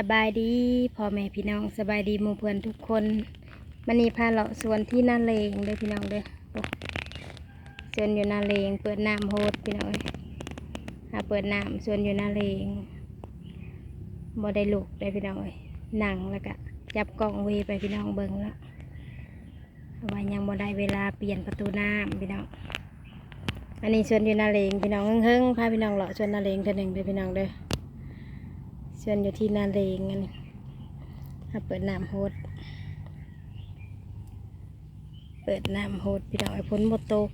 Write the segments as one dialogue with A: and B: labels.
A: สบายดีพ่อแม่พี่น้องสบายดีหมู่เพื่อนทุกคนมันนี่พาเลาะสวนที่นาเลงเด้อพี่น้องเด้อสวนอยู่นาเลงเปิดน้ำโฮดพี่น้องเอ้ยหาเปิดน้ำสวนอยู่นาเลงบ่ได้ลูกได้พี่น้องเอ้ยนั่งแล้วก็จับกล้องเวไปพี่น้องเบิ่งแล้วว่ายังบ่ได้เวลาเปลี่ยนประตูน้ำพี่น้องอันนี้สวนอยู่นาเลงพี่น้องเฮิงๆพาพี่น้องเลาะสวนนาเลงเท่านึงเด้อพี่น้องเด้อ ส่วนอยู่ที่นาเลงอันนี้ถ้าเปิดน้ำโฮดเปิดน้ำโฮดพี่น้องไอ้พ้นหมดตก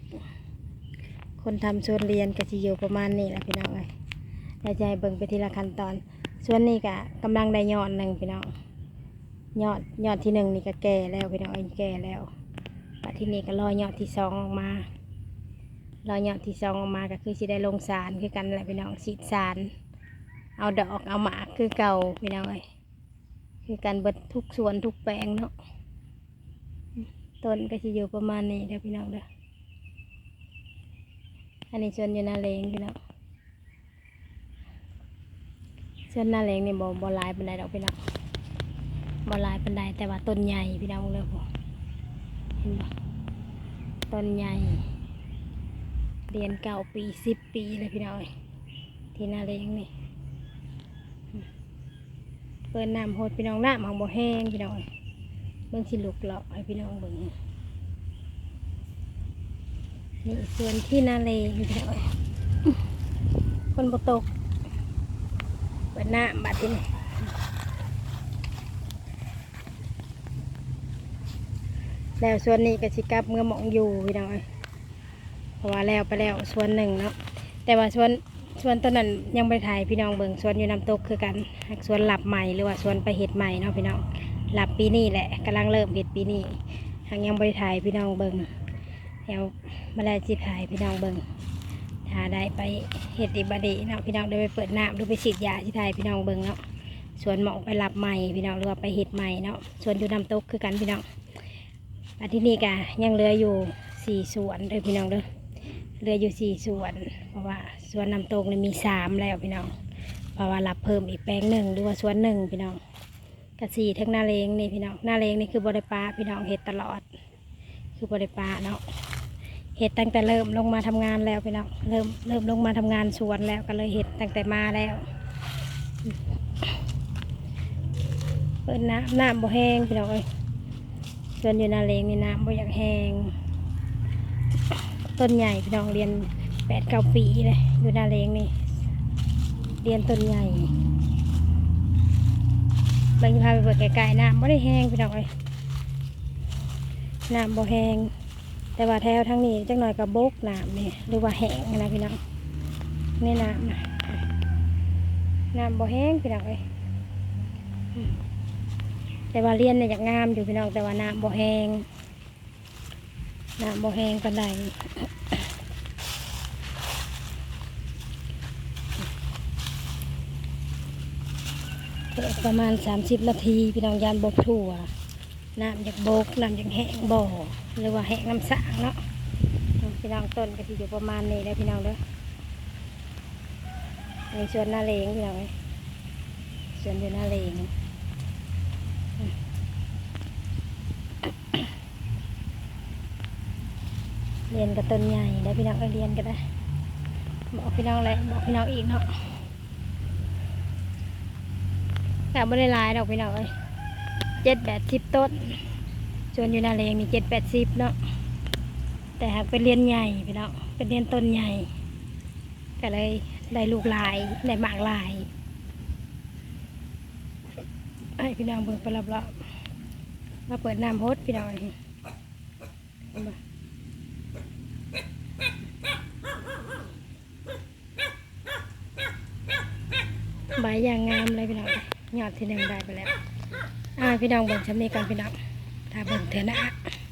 A: คนทำส่วนเรียนก็จะอยู่ประมาณนี้แหละพี่น้องไอ้เราจะให้เบิ่งไปทีละขั้นตอนส่วนนี้ก็กำลังได้ยอดหนึ่งพี่น้องยอดยอดที่หนึ่งนี่ก็แก่แล้วพี่น้องไอ้แก่แล้วปัที่นี่ก็รอยอดที่สองออกมารอยอดที่สองออกมาก็คือสิได้ลงสารคือกันแหละพี่น้องสีสาร เอาดอกเอาหมากคือเก่าพี่น้องเอ้ยคือการเบิดทุกส่วนทุกแปลงเนาะต้นก็จะอยู่ประมาณนี้เด้อพี่น้องเด้ออันนี้ส่วนอยู่นาเลงพี่น้องส่วนนาเลงนี่บ่บ่ลายปันไดดอกพี่น้องบ่ลายปันไดแต่ว่าต้นใหญ่พี่น้องเลยบ่เห็นบ่ต้นใหญ่เรียนเก่าปีสิบปีเลยพี่น้องเอ้ยที่นาเลงนี่ เปิดน้ำโหดพี่น้องน้ำของบ่แห้งพี่น้องเอ้ยเบิ่งสิลุกเลาะให้พี่น้องเบิ่งนี่ส่วนที่นาเลพี่น้องคนบ่ตกเปิดน้ำบัดนี่แล้วส่วนนี้ก็สิกลับเมื่อมองอยู่พี่น้องเอ้ยเพราะว่าแล้วไปแล้วส่วนหนึ่งเนาะแต่ว่าส่วน ส่วนต้นนั้นยังไม่ถ่ายพี่น้องเบิ่งสวนอยู่น้ำตกคือกันหากส่วนหลับใหม่หรือว่าสวนไปเห็ดใหม่เนาะพี่น้องหลับปีนี้แหละกำลังเริ่มเห็ดปีนี้หากยังไม่ถ่ายพี่น้องเบิ่งเดี๋ยวมาแล้วจิถ่ายพี่น้องเบิ่งถ้าได้ไปเห็ดอีบดีเนาะพี่น้องได้ไปเปิดน้ำหรือไปฉีดยาที่ถ่ายพี่น้องเบิ่งเนาะสวนหมองไปหลับใหม่พี่น้องหรือว่าไปเห็ดใหม่เนาะสวนอยู่น้ำตกคือกันพี่น้องอันที่นี่กะยังเหลืออยู่สี่สวนเด้อพี่น้องเด้อ เหลืออยู่สี่ส่วน เพราะว่าส่วนน้ำตกนี่มีสามแล้วพี่น้อง เพราะว่ารับเพิ่มอีกแปลงหนึ่งหรือว่าส่วนหนึ่งพี่น้องกระสี่ทั้งหน้าเลงนี่พี่น้องหน้าเลงนี่คือบริปลาพี่น้องเห็ดตลอด คือบริปลาเนาะเห็ดตั้งแต่เริ่มลงมาทำงานแล้วพี่น้องเริ่มเริ่มลงมาทำงานสวนแล้วก็เลยเห็ดตั้งแต่มาแล้วเปิดน้ำน้ำบ่แห้งพี่น้องเอ้ยส่วนอยู่หน้าเลงนี่น้ำบ่อยากแห้ง ต้นใหญ่พี่น้องเรียนแปดเก้าปีเลยอยู่นาเลงนี่เรียนต้นใหญ่บางทีพาไปเปิดไกลๆน้ำไม่ได้แห้งพี่น้องเลยน้ำบ่แห้งแต่ว่าแถวทั้งนี้จังหน่อยกับบกน้ำนี่หรือว่าแห้งนะพี่น้องนี่น้ำนะน้ำบ่แห้งพี่น้องเลยแต่ว่าเรียนเนี่ยอยากงามอยู่พี่น้องแต่ว่าน้ำบ่แห้ง น้ำบ่แห้งปานใดประมาณ 30 นาทีพี่น้องยานบกทั่วน้ำจากบกน้ำจากแห้งบ่อหรือว่าแห้งน้ำสางเนาะพี่น้องต้นก็ที่อยู่ประมาณนี้แล้วพี่น้องเด้อในสวนนาเลงพี่น้องเอ้ยสวนอยู่นาเลง รียนกับต้นใหญ่ได้พี่น้องก็เรียนก็ได้ บอกพี่น้องแหละบอกพี่น้องอีกเนาะแต่ไม่ได้หลายดอกพี่น้องเอ้ยเจ็ดแปดสิบต้นส่วนอยู่นาเลงนี่เจ็ดแปดสิบเนาะแต่หากเป็นเรียนใหญ่พี่น้องเป็นเรียนต้นใหญ่ ก็เลยได้ลูกลายได้หมากลายให้พี่น้องเบิ่งไปรอบๆมาเปิดน้ำพดพี่น้องเอ้ยเห็นบ่ ใบอย่างงามเลยพี่น้องยอดที่หนึ่งได้ไปแล้วอ่าพี่น้องเบิ่งชำนี้กันพี่น้องถ้าเบิ่งเถอะนะ